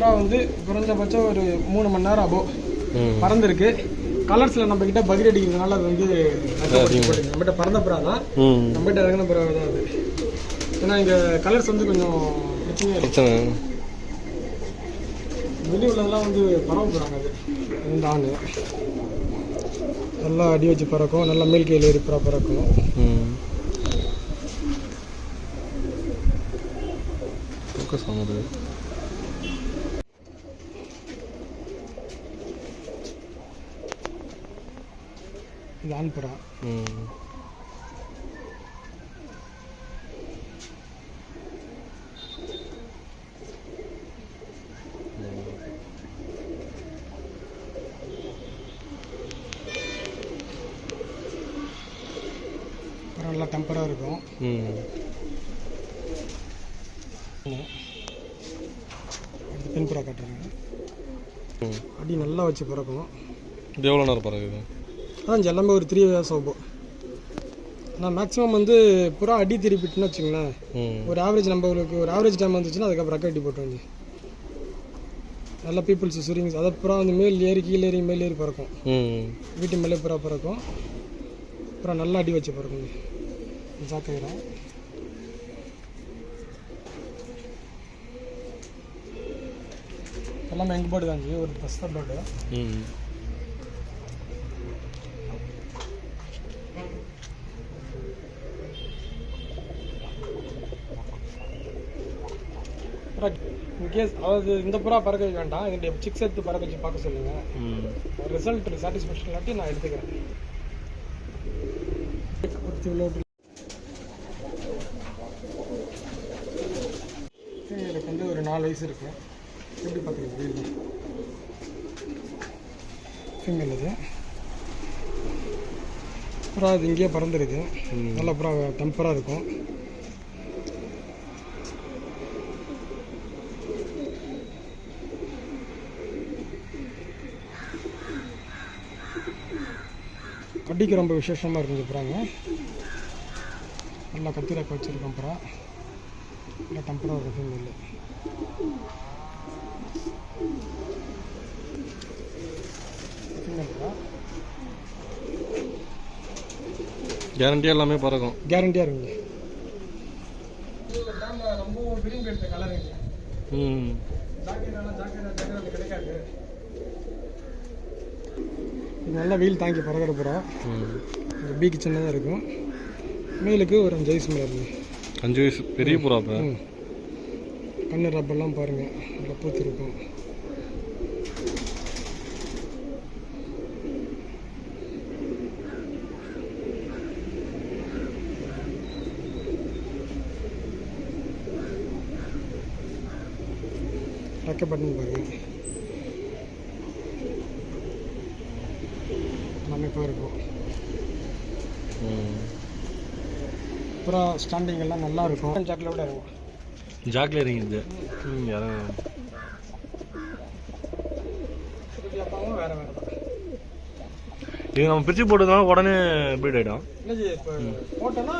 புறா வந்து குறைஞ்சபட்சம் ஒரு மூணு மணி நேரம் அபோ ம். பறந்துருக்கு. கலர்ஸில் நம்ம கிட்ட பகிர் அடிக்கிறதுனால அது வந்து. நம்மகிட்ட பறந்த புறா தான் நம்மகிட்ட இறங்கின புறா தான் அது. ஏன்னா இங்கே கலர்ஸ் வந்து கொஞ்சம் பிரச்சனையாக இருக்கு. வெளி உள்ளதெல்லாம் வந்து பறவை போகிறாங்க அது. இந்த ஆண் நல்லா அடி வச்சு பறக்கும். நல்லா மேல் கையில் ஏறி புறா பறக்கும். ஃபோக்கஸ் ஆகுது. இது புறா நல்லா டெம்பராக இருக்கும். ம். அடுத்து பெண் புறா காட்டுறாங்க. ம். அடி நல்லா வச்சு பறக்கும். இது எவ்வளோ நேரம் பறக்குது? அதான் எல்லாமே ஒரு த்ரீ இயர்ஸ் ஆகும் ஆனால் மேக்ஸிமம் வந்து புறா அடி திருப்பிட்டுன்னு வச்சுங்களேன் ஒரு ஆவரேஜ் நம்மளுக்கு ஒரு ஆவரேஜ் டைம் வந்துச்சுன்னா அதுக்கப்புறம் அடி போட்டு வந்து நல்ல பீப்புள்ஸ் சுரிங்ஸ் அதை புறா வந்து மேல் ஏறி கீழே ஏறி மேல் ஏறி பறக்கும். வீட்டு மேலே புறா பறக்கும். அப்புறம் நல்லா அடி வச்சு பறக்கும் ஜாக்கிரா எல்லாமே எங்கள் பேர்டு தான் ஒரு பஸ்தா பேர்டு ம் இன்கேஸ் அதாவது இந்த புறா பறக்க வைக்க வேண்டாம். இதனுடைய சிக்ஸ் எடுத்து பறக்க வச்சு பார்க்க சொல்லுங்க. ரிசல்ட் சாட்டிஸ்ஃபேக்ஷன் இல்லாட்டி நான் எடுத்துக்கிறேன். எனக்கு வந்து ஒரு நாலு வயசு இருக்கு. எப்படி பார்த்துருக்கு வீடு ஃபீமேல் இது. புறா அது இங்கேயே பறந்துருக்கு ம். நல்ல புறா டெம்பராக இருக்கும். கட்டிக்கு ரொம்ப விசேஷமாக இருக்குங்க புறாங்க நல்லா கத்திரக்க வச்சுருக்கோம் புறா. நல்லா டெம்பராக இருக்கும் புறா. கேரண்டியாக எல்லாமே பறக்கும். கேரண்டியாக இருக்குங்க. ரொம்ப விரும்பி எடுத்த கலருங்க ம். நல்லா வெயில் தாங்கி பறக்கிற புறா. இந்த பீக்கு சின்னதாக இருக்கும். மேலுக்கு ஒரு அஞ்சு வயசு மேலே அஞ்சு வயசு பெரிய புறா கண்ணு ரப்பெல்லாம் பாருங்கள் நல்லா பூத்து இருக்கும் ரெக்க பட்டன் பாருங்க. அமைப்பாக இருக்கும். அப்புறம் ஸ்டாண்டிங் எல்லாம் நல்லா இருக்கும். ஜாக்கில் விட இருக்கும் ஜாக்கில் இறங்கிடுது. ம் யாரும் வேறு. வேறு இது நம்ம பிரிச்சு போட்டதுனால உடனே ப்ரீட் ஆகிடும் இல்லை ஜி இப்போ போட்டோன்னா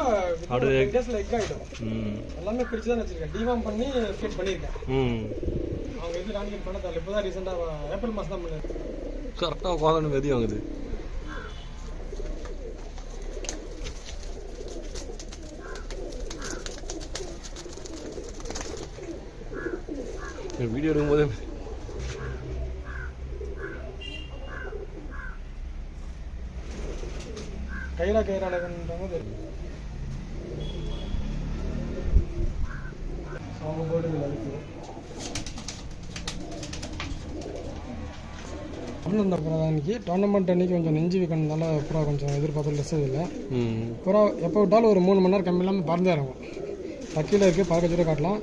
அப்படியே டேஸில் எக் ஆகிடும் ம். எல்லாமே பிரித்து தான் வச்சுருக்கேன். டிவாம் பண்ணி ஃபீட் பண்ணியிருக்கேன். ம். அவங்க எது ராணிகட் பண்ண தரல இப்போ தான் ரீசெண்டாக ஏப்ரல் மாதம் தான் பண்ணேன். கரெக்டாக உட்காந்து வெதி வாங்குது. வீடியோ எடுக்கும்போதே கைரா கைரானதுன்றவங்க தெரியும் அவங்க போர்டுகள் இருக்கு அந்த அப்புறம் அன்னைக்கு டோர்னமெண்ட் அன்னைக்கு கொஞ்சம் நெஞ்சு வைக்கணுனால அப்புறம் கொஞ்சம் எதிர்பார்த்து லெஸ் இல்லை. அப்புறம் எப்போ விட்டாலும் ஒரு மூணு மணி நேரம் கம்மி இல்லாமல் பறந்து இறங்கும் பக்கியில் இருக்குது தூரம் காட்டலாம்.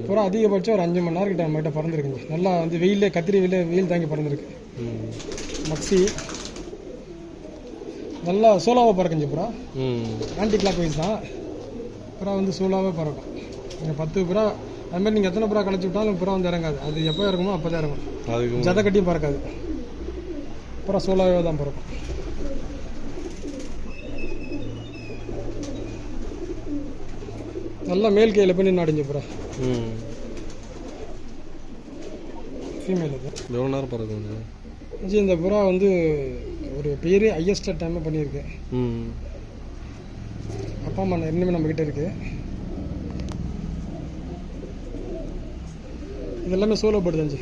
அப்புறம் அதிகபட்சம் ஒரு அஞ்சு மணி நேரம் கிட்ட நம்மகிட்ட பறந்துருக்குங்க. நல்லா வந்து வெயிலே கத்திரி வெயில வெயில் தாங்கி பறந்துருக்கு. மக்ஸி நல்லா சோலாவாக பறக்குஞ்சு புறா ம். ஆன்டி கிளாக் வைஸ் தான். புறா வந்து சோலாவே பறக்கும். நீங்கள் பத்து புறா அது மாதிரி நீங்கள் எத்தனை புறா கழிச்சு விட்டாலும் புறா வந்து இறங்காது. அது எப்போ இறங்குமோ அப்போ தான் இறங்கும். ஜத கட்டியும் பறக்காது. புறா சோலாவே தான் பறக்கும். நல்லா மேல் கையில் பண்ணி ம். ஃபீமேல் இது. எவ்வளோ நேரம் பறக்கும் இது ஜி இந்த புறா வந்து ஒரு பெரிய ஹையஸ்ட் டைம் பண்ணியிருக்கு. அப்பா அம்மா ரெண்டுமே நம்ம கிட்ட இருக்கு. இது எல்லாமே சோலோ பேர்டு தான் ஜி.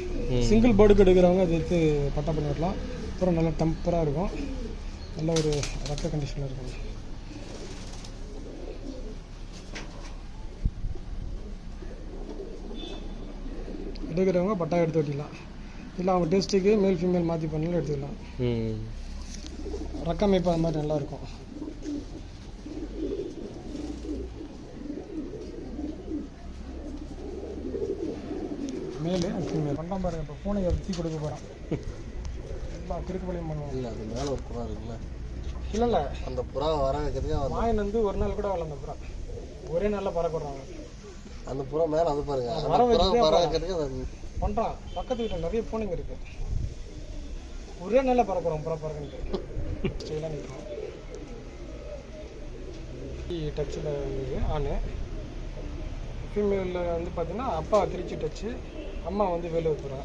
சிங்கிள் பேர்டுக்கு எடுக்கிறவங்க அது எடுத்து பட்டா பண்ணி விடலாம். அப்புறம் நல்லா டெம்பராக இருக்கும். நல்ல ஒரு ரக்க கண்டிஷனில் இருக்கும். எடுக்கிறவங்க பட்டா எடுத்து வெட்டிக்கலாம் இல்லை அவங்க டேஸ்ட்டுக்கு மேல் ஃபீமேல் மாற்றி பண்ணாலும் எடுத்துக்கலாம். ம். ரக்க அமைப்பு அது மாதிரி நல்லா இருக்கும். மேலு ஃபீமேல் பண்ணலாம் பாருங்க இப்போ பூனையை வச்சு கொடுக்க போகிறோம் எல்லாம் கிறுக்கு வழியும் பண்ணுவோம் இல்லை அது மேலே ஒரு புறா இருக்குல்ல. இல்லை இல்லை. அந்த புறா வர வைக்கிறதுக்கு அவன் மாயன் வந்து ஒரு நாள் கூட வரல அந்த புறா. ஒரே நாளில் பறக்க விடுறாங்க அந்த புறா மேலே அது பாருங்க. அந்த புறா அது பண்ணுறான் பக்கத்து வீட்டில் நிறைய பூனைங்க இருக்கு. ஒரே நாளில் பறக்கிறோம் புறா நிற்கும் டச்சில் இருந்தது ஆணு ஃபீமேலில் வந்து பார்த்தீங்கன்னா அப்பா திருச்சி டச்சு அம்மா வந்து வேலூர் புறா.